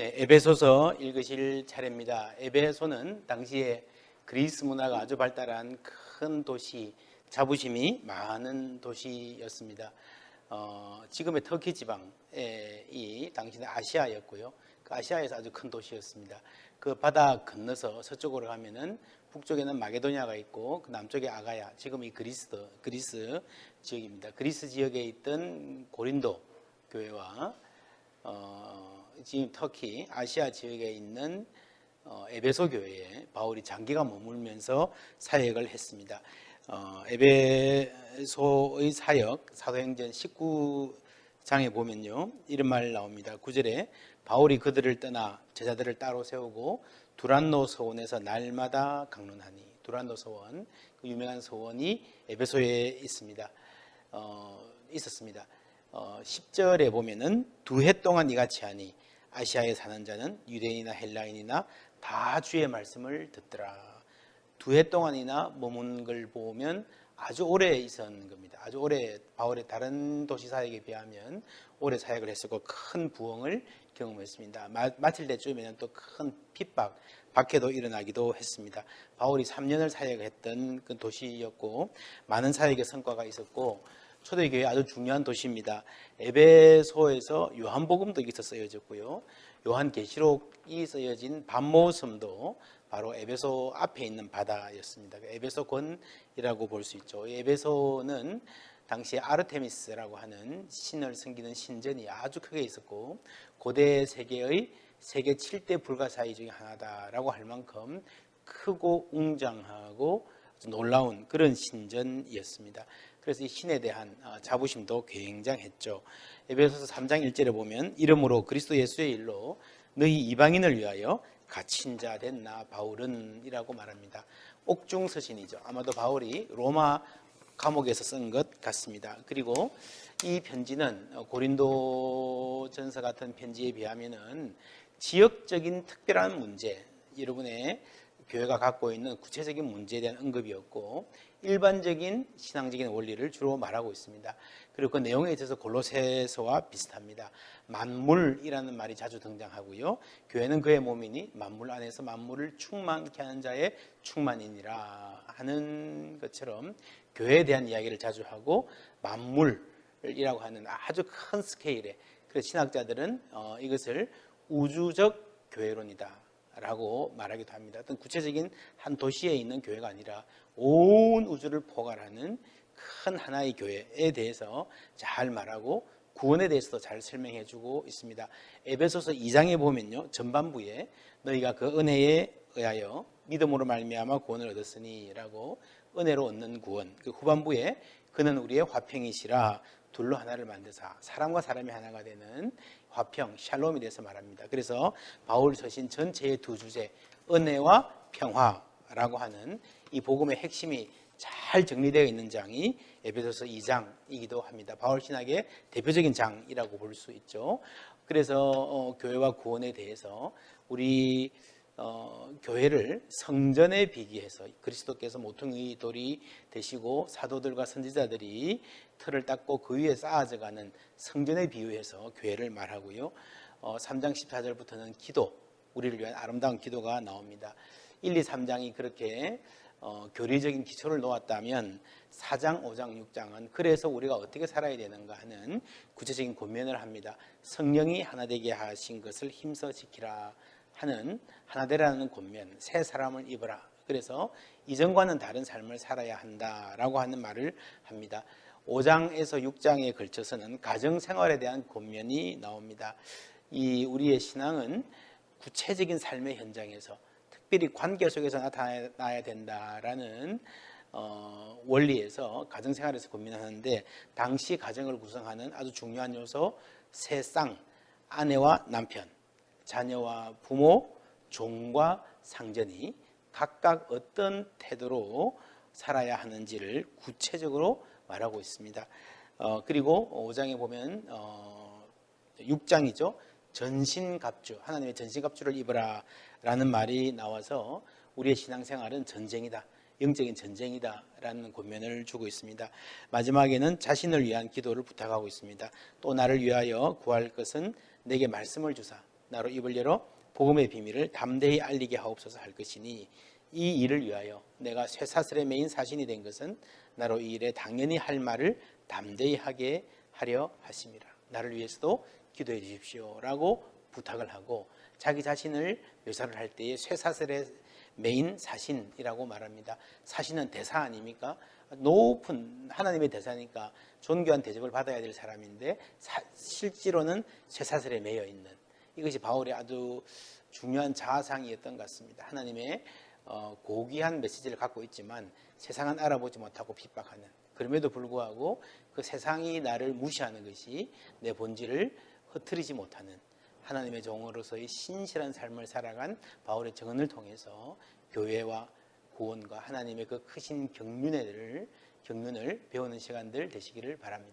네, 에베소서 읽으실 차례입니다. 에베소는 당시에 그리스 문화가 아주 발달한 큰 도시, 자부심이 많은 도시였습니다. 어, 지금의 터키 지방이 당시의 아시아였고요. 그 아시아에서 아주 큰 도시였습니다. 그 바다 건너서 서쪽으로 가면은 북쪽에는 마게도니아가 있고 그 남쪽에 아가야, 지금 이 그리스 그리스 지역입니다. 그리스 지역에 있던 고린도 교회와 어, 지금 터키 아시아 지역에 있는 어, 에베소 교회에 바울이 장기가 머물면서 사역을 했습니다. 어, 에베소의 사역 사도행전 19장에 보면요 이런 말 나옵니다. 9절에 바울이 그들을 떠나 제자들을 따로 세우고 두란노 서원에서 날마다 강론하니 두란노 서원 그 유명한 서원이 에베소에 있습니다. 어, 있었습니다. 어, 10절에 보면은 두 해 동안 이같이 하니 아시아에 사는 자는 유대인이나 헬라인이나 다 주의 말씀을 듣더라. 두 해 동안이나 머문 걸 보면 아주 오래 있었는 겁니다. 아주 오래 바울의 다른 도시 사역에 비하면 오래 사역을 했었고 큰 부흥을 경험했습니다. 마, 마칠 때쯤에는 또 큰 핍박, 박해도 일어나기도 했습니다. 바울이 3년을 사역했던 그 도시였고 많은 사역의 성과가 있었고 초대교회 아주 중요한 도시입니다. 에베소에서 요한복음도 여기서 쓰여졌고요. 요한계시록이 쓰여진 반모섬도 바로 에베소 앞에 있는 바다였습니다. 에베소권이라고 볼 수 있죠. 에베소는 당시에 아르테미스라고 하는 신을 섬기는 신전이 아주 크게 있었고 고대 세계의 세계 7대 불가사의 중에 하나다라고 할 만큼 크고 웅장하고 놀라운 그런 신전이었습니다. 그래서 이 신에 대한 어, 자부심도 굉장했죠. 에베소서 3장 1절에 보면 이름으로 그리스도 예수의 일로 너희 이방인을 위하여 갇힌 자된나 바울은 이라고 말합니다. 옥중 서신이죠. 아마도 바울이 로마 감옥에서 쓴 것 같습니다. 그리고 이 편지는 고린도전서 같은 편지에 비하면은 지역적인 특별한 문제, 여러분의 교회가 갖고 있는 구체적인 문제에 대한 언급이었고 일반적인 신앙적인 원리를 주로 말하고 있습니다. 그리고 그 내용에 있어서 골로새서와 비슷합니다. 만물이라는 말이 자주 등장하고요. 교회는 그의 몸이니 만물 안에서 만물을 충만케 하는 자의 충만이니라 하는 것처럼 교회에 대한 이야기를 자주 하고 만물이라고 하는 아주 큰 스케일의 그래서 신학자들은 어, 이것을 우주적 교회론이다. 라고 말하기도 합니다. 어떤 구체적인 한 도시에 있는 교회가 아니라 온 우주를 포괄하는 큰 하나의 교회에 대해서 잘 말하고 구원에 대해서도 잘 설명해 주고 있습니다. 에베소서 2장에 보면요. 전반부에 너희가 그 은혜에 의하여 믿음으로 말미암아 구원을 얻었으니라고 은혜로 얻는 구원. 그 후반부에 그는 우리의 화평이시라 둘로 하나를 만드사 사람과 사람이 하나가 되는 화평, 샬롬에 대해서 말합니다. 그래서 바울 서신 전체의 두 주제, 은혜와 평화라고 하는 이 복음의 핵심이 잘 정리되어 있는 장이 에베소서 2장이기도 합니다. 바울 신학의 대표적인 장이라고 볼 수 있죠. 그래서 어, 교회와 구원에 대해서 우리 어, 교회를 성전에 비기해서 그리스도께서 모퉁이 돌이 되시고 사도들과 선지자들이 틀을 닦고 그 위에 쌓아져가는 성전에 비유해서 교회를 말하고요. 어, 3장 14절부터는 기도, 우리를 위한 아름다운 기도가 나옵니다. 1, 2, 3장이 그렇게 어, 교리적인 기초를 놓았다면 4장, 5장, 6장은 그래서 우리가 어떻게 살아야 되는가 하는 구체적인 권면을 합니다. 성령이 하나 되게 하신 것을 힘써 지키라. 하는 하나되라는 권면, 새 사람을 입어라. 그래서 이전과는 다른 삶을 살아야 한다라고 하는 말을 합니다. 5장에서 6장에 걸쳐서는 가정 생활에 대한 권면이 나옵니다. 이 우리의 신앙은 구체적인 삶의 현장에서 특별히 관계 속에서 나타나야 된다라는 어, 원리에서 가정 생활에서 고민하는데 당시 가정을 구성하는 아주 중요한 요소 세 쌍 아내와 남편 자녀와 부모, 종과 상전이 각각 어떤 태도로 살아야 하는지를 구체적으로 말하고 있습니다. 어, 그리고 5장에 보면 어, 6장이죠. 전신갑주, 하나님의 전신갑주를 입으라 라는 말이 나와서 우리의 신앙생활은 전쟁이다. 영적인 전쟁이다 라는 권면을 주고 있습니다. 마지막에는 자신을 위한 기도를 부탁하고 있습니다. 또 나를 위하여 구할 것은 내게 말씀을 주사 나로 입을 열어 복음의 비밀을 담대히 알리게 하옵소서 할 것이니 이 일을 위하여 내가 쇠사슬의 메인 사신이 된 것은 나로 이 일에 당연히 할 말을 담대히 하게 하려 하심이라. 나를 위해서도 기도해 주십시오라고 부탁을 하고 자기 자신을 묘사를 할 때에 쇠사슬의 메인 사신이라고 말합니다. 사신은 대사 아닙니까? 높은 하나님의 대사니까 존귀한 대접을 받아야 될 사람인데 사- 실제로는 쇠사슬에 매여 있는 이것이 바울의 아주 중요한 자아상이었던 것 같습니다. 하나님의 어, 고귀한 메시지를 갖고 있지만 세상은 알아보지 못하고 핍박하는 그럼에도 불구하고 그 세상이 나를 무시하는 것이 내 본질을 흐트리지 못하는 하나님의 종으로서의 신실한 삶을 살아간 바울의 증언을 통해서 교회와 구원과 하나님의 그 크신 경륜을 경륜을 배우는 시간들 되시기를 바랍니다.